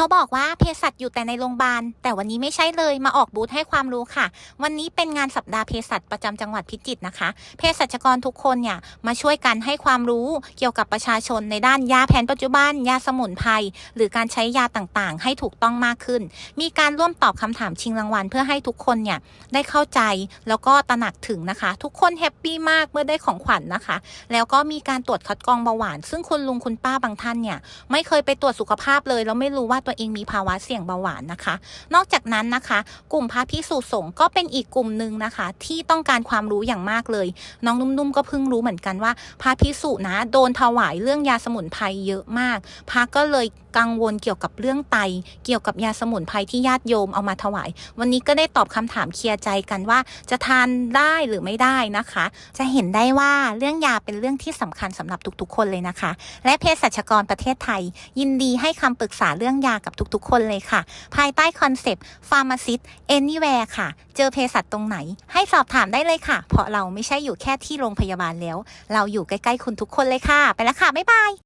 เขาบอกว่าเภสัชอยู่แต่ในโรงพยาบาล แต่วันนี้ไม่ใช่เลยมาออกบูธให้ความรู้ค่ะ วันนี้เป็นงานสัปดาห์เภสัชประจำจังหวัดพิจิตรนะคะเภสัชกรทุกคนเนี่ยมาช่วยกันให้ความรู้เกี่ยวกับประชาชนในด้านยาแผนปัจจุบัน ยาสมุนไพรหรือการใช้ยาต่างๆ ให้ถูกต้องมากขึ้น มีการร่วมตอบคำถามชิงรางวัล เพื่อให้ทุกคนเนี่ยได้เข้าใจแล้วก็ตระหนักถึงนะคะ ทุกคนแฮปปี้มากเมื่อได้ของขวัญนะคะ แล้วก็มีการตรวจคัดกรองเบาหวาน ซึ่งคุณลุงคุณป้าบางท่านเนี่ยไม่เคยไปตรวจสุขภาพเลยแล้วไม่รู้ว่าตัวเองมีภาวะเสี่ยงเบาหวานนะคะ นอกจากนั้นนะคะ กลุ่มพระพิสุสงฆ์ก็เป็นอีกกลุ่มหนึ่งนะคะ ที่ต้องการความรู้อย่างมากเลย น้องนุ่มๆก็เพิ่งรู้เหมือนกันว่าพระพิสุนะโดนถวายเรื่องยาสมุนไพรเยอะมากพระก็เลยกังวลเกี่ยวกับเรื่องไต เกี่ยวกับยาสมุนไพรที่ญาติโยมเอามาถวาย วันนี้ก็ได้ตอบคำถามเคลียร์ใจกันว่า จะทานได้หรือไม่ได้นะคะ จะเห็นได้ว่าเรื่องยาเป็นเรื่องที่สำคัญสำหรับทุกๆ คนเลยนะคะ และเภสัชกรประเทศไทย ยินดีให้คำปรึกษาเรื่องยากับทุกๆ คนเลยค่ะ ภายใต้คอนเซปต์ Pharmacist Anywhere ค่ะ เจอเภสัชตรงไหน ให้สอบถามได้เลยค่ะ เพราะเราไม่ใช่อยู่แค่ที่โรงพยาบาลแล้ว เราอยู่ใกล้ๆคุณทุกคนเลยค่ะ ไปแล้วค่ะ บ๊ายบาย